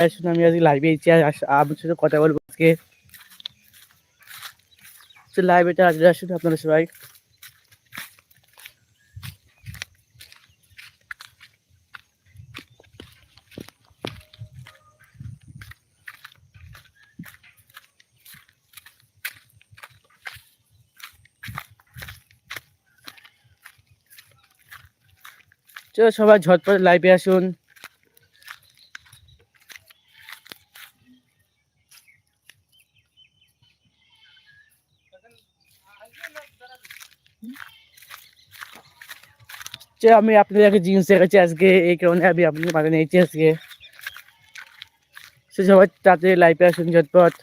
আসুন আমি আজকে লাইভে এসেছি আপনার সাথে কথা বলব আজকে। লাইভেটা আজকে আসুন আপনারা সবাই। চলো সবাই ঝটপট লাইভে আসুন। আমি আপনাদেরকে জিনিস দেখাচ্ছি আজকে, এই কারণে আমি আপনাদের মাঝে নিয়েছি আজকে। সে সবাই তাড়াতাড়ি লাইভে আসুন ঝটপট।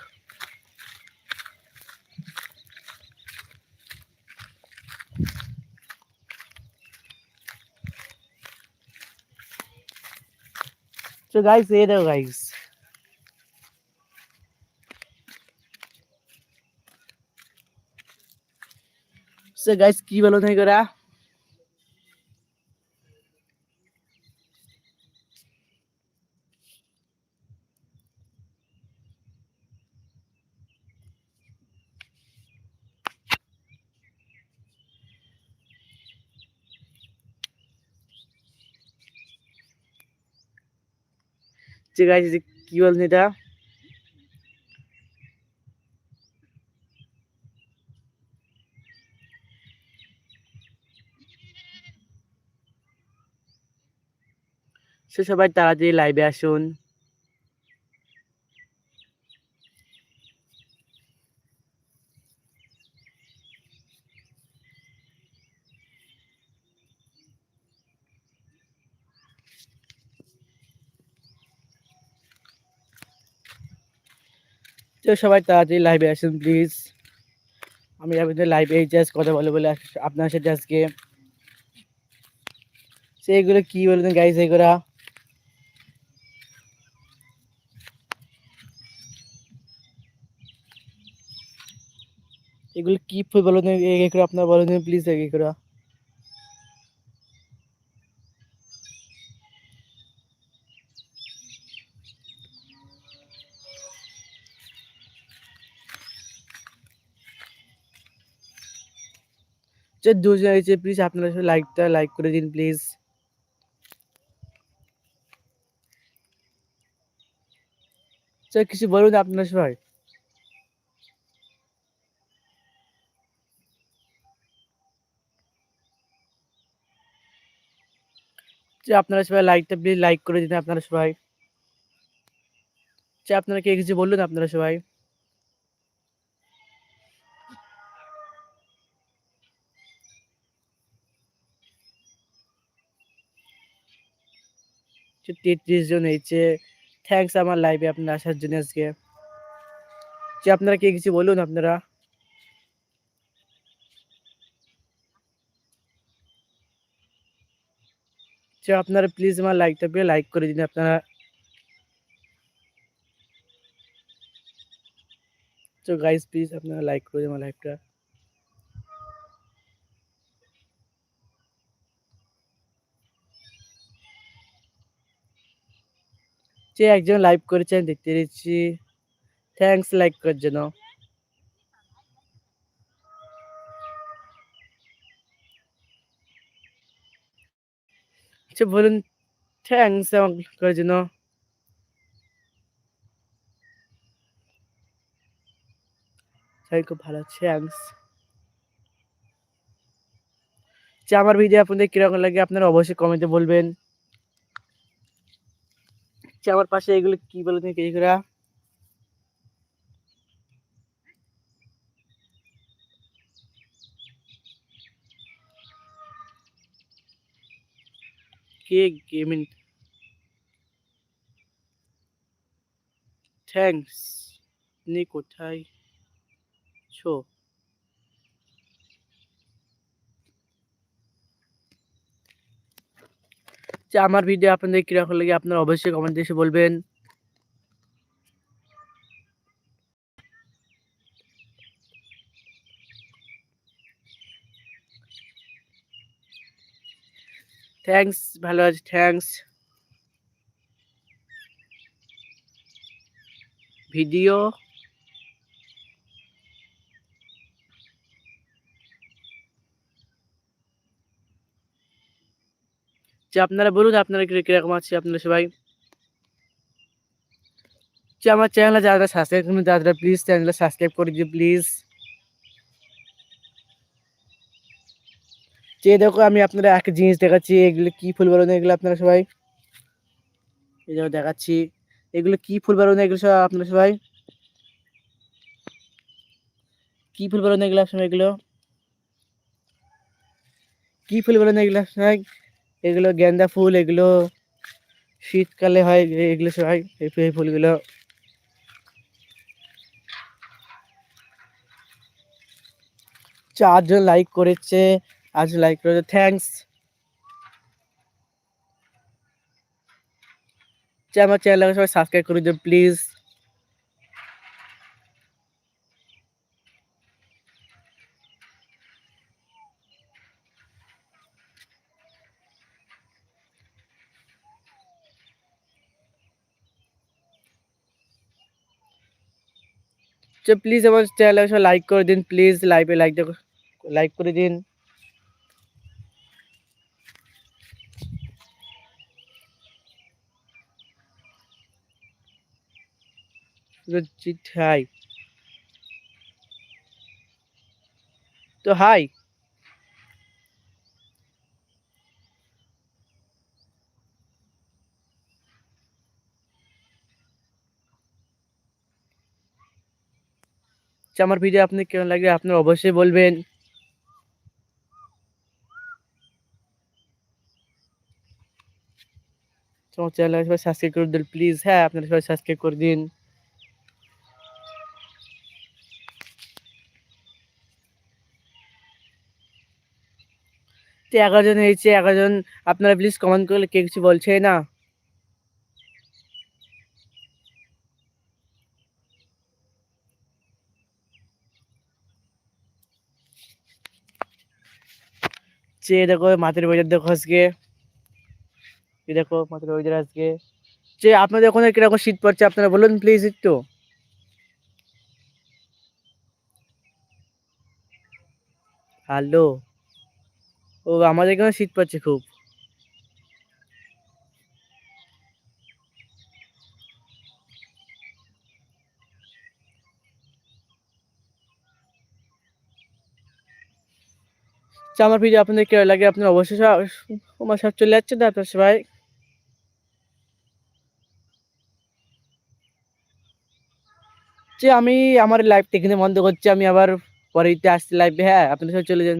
তো গাইস এই দেখো গাইস সে গাইস কি বলো নাই করা যে গাইস কি বলেন এটা? সে সবাই তাড়াতাড়ি লাইভে আসুন। তো সবাই তাড়াতাড়ি লাইভে আসুন প্লিজ আমি আপনাদের লাইভে জাস্ট কথা বলে বলে আপনার সাথে আজকে। সেইগুলো কি বলবেন গাইস এগুলা? এগুলো কি ফুল বলুন এগুলো আপনার বলুন প্লিজ এগুলো যে দুজন হয়েছে প্লিজ আপনারা সবাই লাইকটা লাইক করে দিন প্লিজ কিছু বলুন আপনারা সবাই। যে আপনারা সবাই লাইকটা প্লিজ লাইক করে দিন আপনারা সবাই। যে আপনারা কে কিছু বলুন আপনারা সবাই। তেত্রিশ জন হয়েছে থ্যাঙ্কস আমার লাইভে আপনার আসার জন্য আজকে। যে আপনারা কে কিছু বলুন আপনারা। যে আপনারা প্লিজ আমার লাইকটা পেয়ে লাইক করে দিন আপনারা। তো গাইস প্লিজ আপনারা লাইক করে দিন আমার লাইভটা যে একজন লাইভ করেছেন দেখতে দিচ্ছি থ্যাঙ্কস লাইক করার জন্য। আচ্ছা বলুন থ্যাংকস আমার করার জন্য সবাই খুব ভালো থ্যাঙ্কস যে আমার ভিডিও আপনাদের কীরকম লাগে আপনারা অবশ্যই কমেন্টে বলবেন। যে আমার পাশে এগুলো কি বলে তুমি এইগুলা কে গেমিং থ্যাঙ্কস আপনি কোথায় ছো? যে আমার ভিডিও আপনাদের কীরকম লাগে আপনারা অবশ্যই কমেন্ট এসে বলবেন। থ্যাঙ্কস ভালো আছে থ্যাঙ্কস ভিডিও যে আপনারা বলুন আপনারা কি কীরকম আছে আপনারা সবাই যে আমার চ্যানেলে যারা সাবস্ক্রাইব করুন তারা প্লিজ চ্যানেলটা সাবস্ক্রাইব করে দিও প্লিজ যে দেখো আমি আপনারা একটা জিনিস দেখাচ্ছি, এগুলো কি ফুল বলুন এগুলো আপনারা সবাই এই দেখো দেখাচ্ছি। এগুলো কি ফুল বলুন এগুলো সব আপনারা সবাই কি ফুল বলুন এগুলো সবাই এগুলো কি ফুল বলুন এগুলো সবাই এগুলো গেন্দা ফুল, এগুলো শীতকালে হয়, এগুলো সবাই এই ফুলগুলো। চারজন লাইক করেছে। আজ লাইক করেছে থ্যাঙ্কস আমার চ্যানেলটাকে সবাই সাবস্ক্রাইব করে দিও প্লিজ প্লিজ আমার চ্যানেলটাকে সবাই লাইক করে দিন প্লিজ লাইভে লাইক লাইক করে দিন। হাই। তো হাই। আচ্ছা, আমার ভিডিও আপনি কেমন লাগে আপনারা অবশ্যই বলবেন। আমার চ্যানেল সবাই সাবস্ক্রাইব করে দিন প্লিজ হ্যাঁ আপনারা সবাই সাবস্ক্রাইব করে দিন। তো এগারো জন হয়েছে এগারো জন আপনারা প্লিজ কমেন্ট করলে কে কিছু বলছে, না? যে দেখো মাছের বাজার দেখো আজকে। দেখো মাছের বাজার আজকে। যে আপনাদের ওখানে কীরকম শীত পড়ছে আপনারা বলুন প্লিজ একটু। হ্যালো ও আমাদের এখানে শীত পড়ছে খুব। আচ্ছা, আমার ভিডিও আপনাদের কেউ লাগে? আপনার অবশ্যই আমার সব চলে যাচ্ছে আপনার সবাই। যে আমি আমার লাইভটা এখানে বন্ধ করছি আমি আবার পরে আসছি লাইভে হ্যাঁ আপনারা সব চলে যান